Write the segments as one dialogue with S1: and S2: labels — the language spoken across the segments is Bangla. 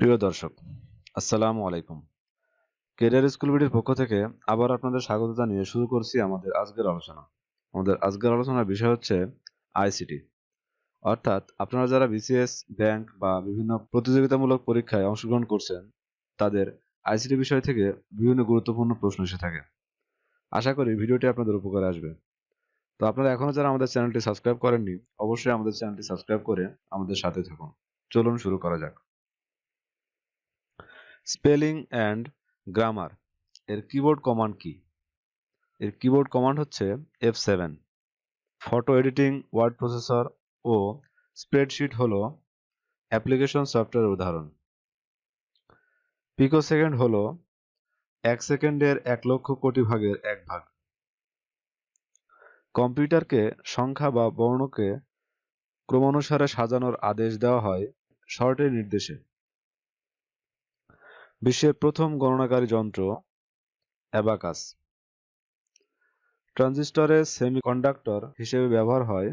S1: প্রিয় দর্শক, আসসালামু আলাইকুম। কেরিয়ার স্কুল বিডির পক্ষ থেকে আবার আপনাদের স্বাগত জানিয়ে শুরু করছি আমাদের আজকের আলোচনা। আমাদের আজকের আলোচনার বিষয় হচ্ছে আইসিটি অর্থাৎ আপনারা যারা বিসিএস ব্যাংক বা বিভিন্ন প্রতিযোগিতামূলক পরীক্ষায় অংশগ্রহণ করছেন, তাদের আইসিটি বিষয় থেকে বিভিন্ন গুরুত্বপূর্ণ প্রশ্ন এসে থাকে। আশা করি ভিডিওটি আপনাদের উপকারে আসবে। তো আপনারা এখনও যারা আমাদের চ্যানেলটি সাবস্ক্রাইব করেননি, অবশ্যই আমাদের চ্যানেলটি সাবস্ক্রাইব করে আমাদের সাথে থাকুন। চলুন শুরু করা যাক। Spelling and grammar. এর কিবোর্ড কমান্ড কি? এর কিবোর্ড কমান্ড হচ্ছে F seven photo editing, word processor ও স্প্রেডশিট হল অ্যাপ্লিকেশন সফটওয়্যার উদাহরণ। পিকো সেকেন্ড হল এক সেকেন্ডের এক লক্ষ কোটি ভাগের এক ভাগ। কম্পিউটারকে সংখ্যা বা বর্ণকে ক্রমানুসারে সাজানোর আদেশ দেওয়া হয় শর্টের নির্দেশে। বিশ্বের প্রথম গণনাকারী যন্ত্র, অ্যাবাকাস। ট্রানজিস্টরের সেমিকন্ডাক্টর হিসেবে ব্যবহার হয়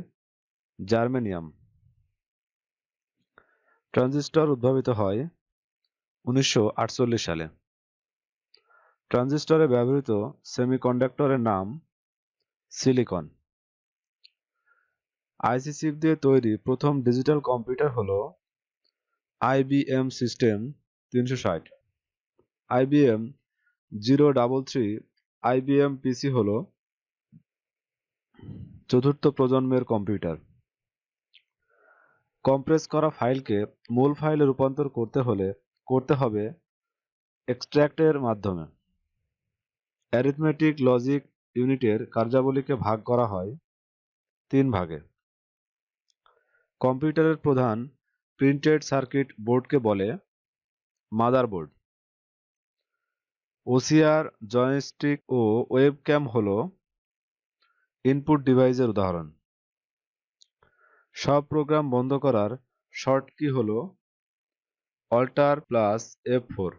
S1: জার্মেনিয়াম। ট্রানজিস্টর উদ্ভাবিত হয় উনিশশো আটচল্লিশ সালে। ট্রানজিস্টরে ব্যবহৃত সেমিকন্ডাক্টরের নাম সিলিকন। আইসি চিপ দিয়ে তৈরি প্রথম ডিজিটাল কম্পিউটার হলো আইবিএম সিস্টেম তিনশো ষাট। IBM zero double three IBM PC হল চতুর্থ প্রজন্মের কম্পিউটার। কম্প্রেস করা ফাইলকে মূল ফাইলে রূপান্তর করতে হলে করতে হবে এক্সট্র্যাক্টের মাধ্যমে। অ্যারিথমেটিক লজিক ইউনিটের কার্যাবলীকে ভাগ করা হয় তিন ভাগে। কম্পিউটারের প্রধান প্রিন্টেড সার্কিট বোর্ডকে বলে মাদারবোর্ড। ওসিআর, জয়স্টিক ও ওয়েবক্যাম হল ইনপুট ডিভাইসের উদাহরণ। সব প্রোগ্রাম বন্ধ করার শর্ট কি হল? Alt plus F four.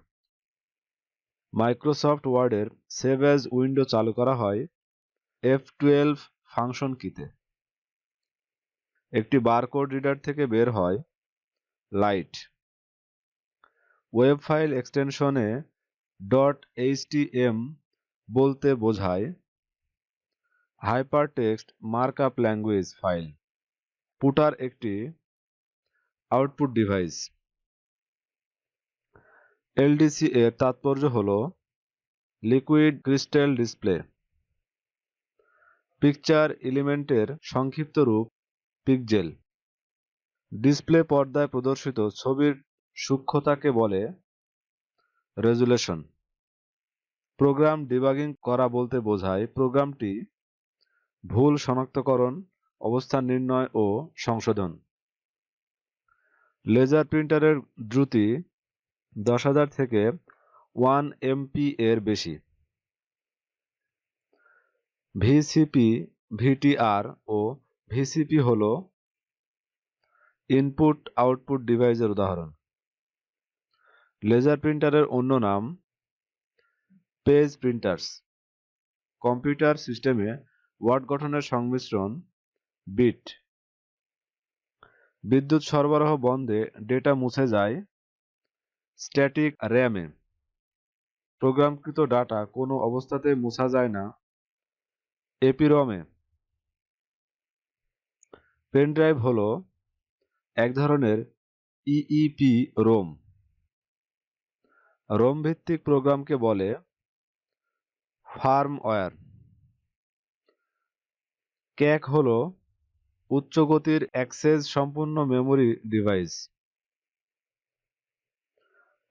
S1: Microsoft ওয়ার্ডের সেভ অ্যাজ উইন্ডো চালু করা হয় এফ টুয়েলভ ফাংশন কিতে। একটি বারকোড রিডার থেকে বের হয় লাইট। ওয়েব ফাইল এক্সটেনশনে ডট এইচটিএম বলতে বোঝায় হাইপারটেক্সট মার্কআপ ল্যাঙ্গুয়েজ ফাইল পুটার একটি আউটপুট ডিভাইস এলডিসি এর তাৎপর্য হল লিকুইড ক্রিস্টাল ডিসপ্লে পিকচার এলিমেন্টের সংক্ষিপ্ত রূপ পিকজেল ডিসপ্লে পর্দায় প্রদর্শিত ছবির সূক্ষ্মতাকে বলে রেজুলেশন প্রোগ্রাম ডিবাগিং করা বলতে বোঝায় প্রোগ্রামটি ভুল শনাক্তকরণ, অবস্থান নির্ণয় ও সংশোধন। লেজার প্রিন্টারের দ্রুতি দশ হাজার থেকে ওয়ান এমপি এর বেশি। ভিসিপি, ভিটিআর ও ভিসিপি হল ইনপুট আউটপুট ডিভাইসের উদাহরণ। লেজার প্রিন্টারের অন্য নাম পেজ প্রিন্টার্স কম্পিউটার সিস্টেমে ওয়ার্ড গঠনের সংমিশ্রণ বিট বিদ্যুৎ সরবরাহ বন্ধে ডেটা মুছে যায় স্ট্যাটিক র্যামে প্রোগ্রামকৃত ডাটা কোনো অবস্থাতে মুছা যায় না এপিরমে পেনড্রাইভ হল এক ধরনের ইইপি রোম রোম ভিত্তিক প্রোগ্রামকে বলে ফার্মওয়্যার। ক্যাক হল উচ্চ গতির অ্যাক্সেস সম্পূর্ণ মেমোরি ডিভাইস।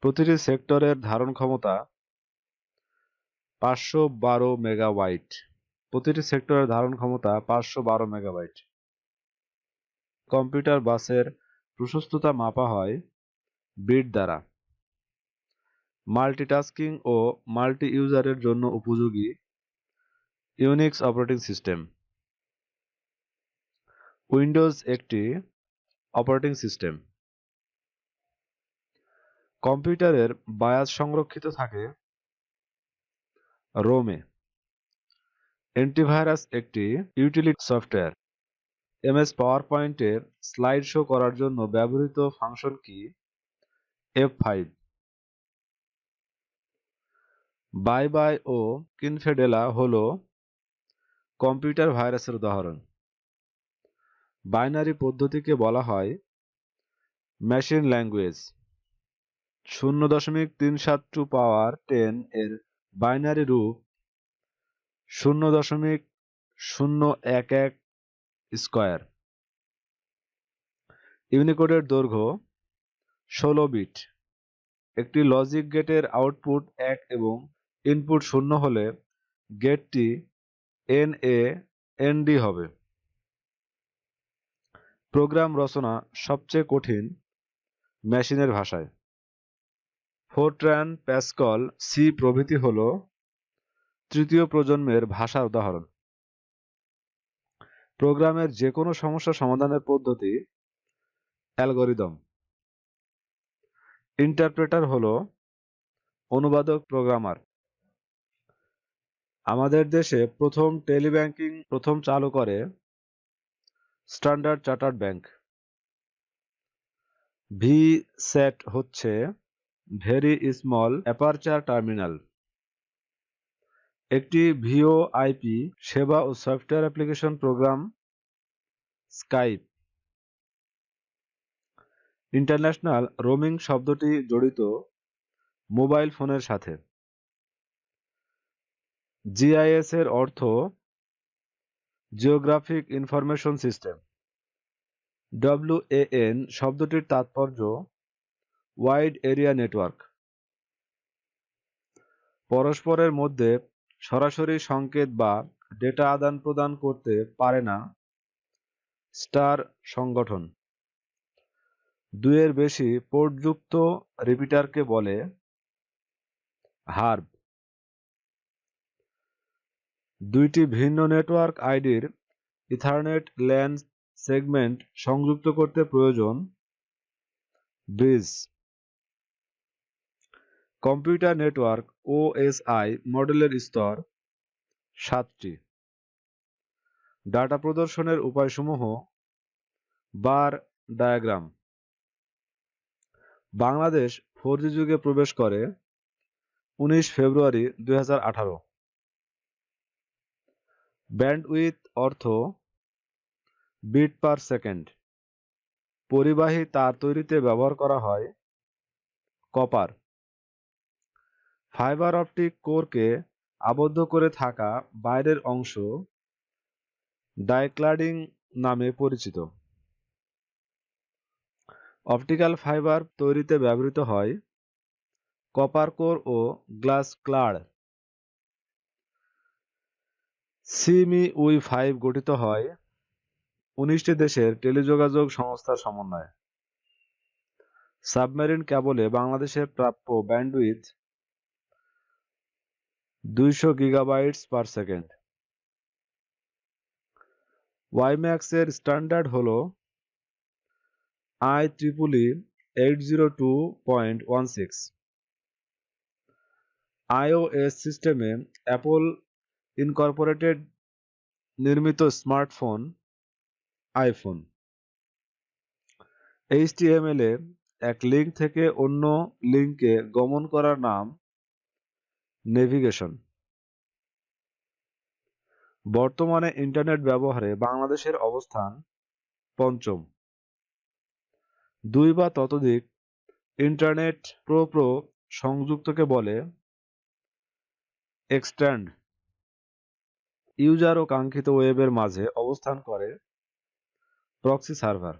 S1: প্রতিটি সেক্টরের ধারণ ক্ষমতা পাঁচশো বারো মেগাবাইট। প্রতিটি সেক্টরের ধারণ ক্ষমতা পাঁচশো বারো মেগাবাইট। কম্পিউটার বাসের প্রশস্ততা মাপা হয় বিট দ্বারা। মাল্টিটাস্কিং ও মাল্টি ইউজারের জন্য উপযোগী ইউনিক্স অপারেটিং সিস্টেম উইন্ডোজ একটি অপারেটিং সিস্টেম কম্পিউটারের বায়াস সংরক্ষিত থাকে রোমে অ্যান্টিভাইরাস একটি ইউটিলিটি সফটওয়্যার এমএস পাওয়ার পয়েন্টের স্লাইড শো করার জন্য ব্যবহৃত ফাংশন কি? এফ ফাইভ বাই বাই ও কিনফেডেলা হলো কম্পিউটার ভাইরাসের উদাহরণ। বাইনারি পদ্ধতিকে বলা হয় মেশিন ল্যাঙ্গুয়েজ। শূন্য দশমিক তিন সাত টু পাওয়ার টেন এর বাইনারি রূপ শূন্য দশমিক শূন্য এক এক স্কোয়ার। ইউনিকোডের দৈর্ঘ্য ষোলো বিট। একটি লজিক গেটের আউটপুট এক এবং ইনপুট শূন্য হলে গেটটি এন এ এনডি হবে। প্রোগ্রাম রচনা সবচেয়ে কঠিন মেশিনের ভাষায়। ফোরট্রান প্যাসকল সি প্রভৃতি হল তৃতীয় প্রজন্মের ভাষার উদাহরণ। প্রোগ্রামের যে কোনো সমস্যা সমাধানের পদ্ধতি অ্যালগরিদম ইন্টারপ্রেটার হল অনুবাদক প্রোগ্রামার আমাদের দেশে প্রথম টেলিব্যাংকিং প্রথম চালু করে Standard Chartered bank. V set হচ্ছে ভেরি স্মল অ্যাপারচার টার্মিনাল। একটি ভিও আইপি সেবা ও software application program, Skype. International roaming শব্দটি জড়িত মোবাইল ফোনের সাথে। জিআইএস এর অর্থ জিওগ্রাফিক ইনফরমেশন সিস্টেম ডব্লিউএএন শব্দটির তাৎপর্য ওয়াইড এরিয়া নেটওয়ার্ক পরস্পরের মধ্যে সরাসরি সংকেত বা ডেটা আদান প্রদান করতে পারে না স্টার সংগঠন। দুইয়ের বেশি পোর্টযুক্ত রিপিটারকে বলে হার্ব দুইটি ভিন্ন নেটওয়ার্ক আইডির ইথারনেট ল্যান সেগমেন্ট সংযুক্ত করতে প্রয়োজন। ব্রিজ কম্পিউটার নেটওয়ার্ক ওএসআই মডেলের স্তর সাতটি। ডাটা প্রদর্শনের উপায়সমূহ। বার ডায়াগ্রাম বাংলাদেশ ফোর যুগে প্রবেশ করে উনিশ ফেব্রুয়ারি দু হাজার আঠারো। ব্যান্ডউইথ অর্থ বিট পার সেকেন্ড। পরিবাহী তার তৈরিতে ব্যবহার করা হয় কপার। ফাইবার অপটিক কোরকে আবদ্ধ করে থাকা বাইরের অংশ ডাইক্লাডিং নামে পরিচিত। অপটিক্যাল ফাইবার তৈরিতে ব্যবহৃত হয় কপার কোর ও গ্লাস ক্লাড। সিমি উই ফাইভ গঠিত হয় উনিশটি দেশের টেলিযোগাযোগ সংস্থার সমন্বয়ে। সাবমেরিন ক্যাবলে বাংলাদেশের প্রাপ্য ব্যান্ডউইথ দুইশো গিগাবাইটস পার সেকেন্ড। ওয়াইম্যাক্স এর স্ট্যান্ডার্ড হল I triple E eight zero two point one six. IOS সিস্টেমে অ্যাপল ইনকর্পোরেটেড নির্মিত স্মার্টফোন আইফোন। এইচটিএমএল এ এক লিঙ্ক থেকে অন্য লিঙ্কে গমন করার নাম নেভিগেশন। বর্তমানে ইন্টারনেট ব্যবহারে বাংলাদেশের অবস্থান পঞ্চম। দুই বা ততোধিক ইন্টারনেট প্রো প্রো সংযুক্তকে বলে এক্সট্যান্ড। ইউজার ও কাঙ্ক্ষিত ওয়েবের মাঝে অবস্থান করে প্রক্সি সার্ভার।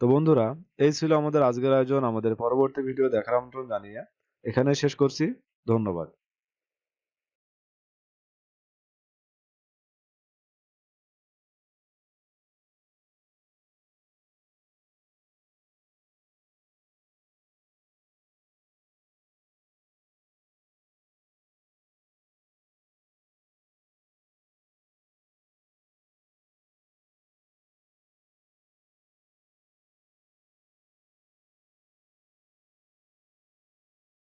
S1: তো বন্ধুরা, এই ছিল আমাদের আজকের আয়োজন। আমাদের পরবর্তী ভিডিও দেখার আমন্ত্রণ জানিয়ে এখানে শেষ করছি। ধন্যবাদ।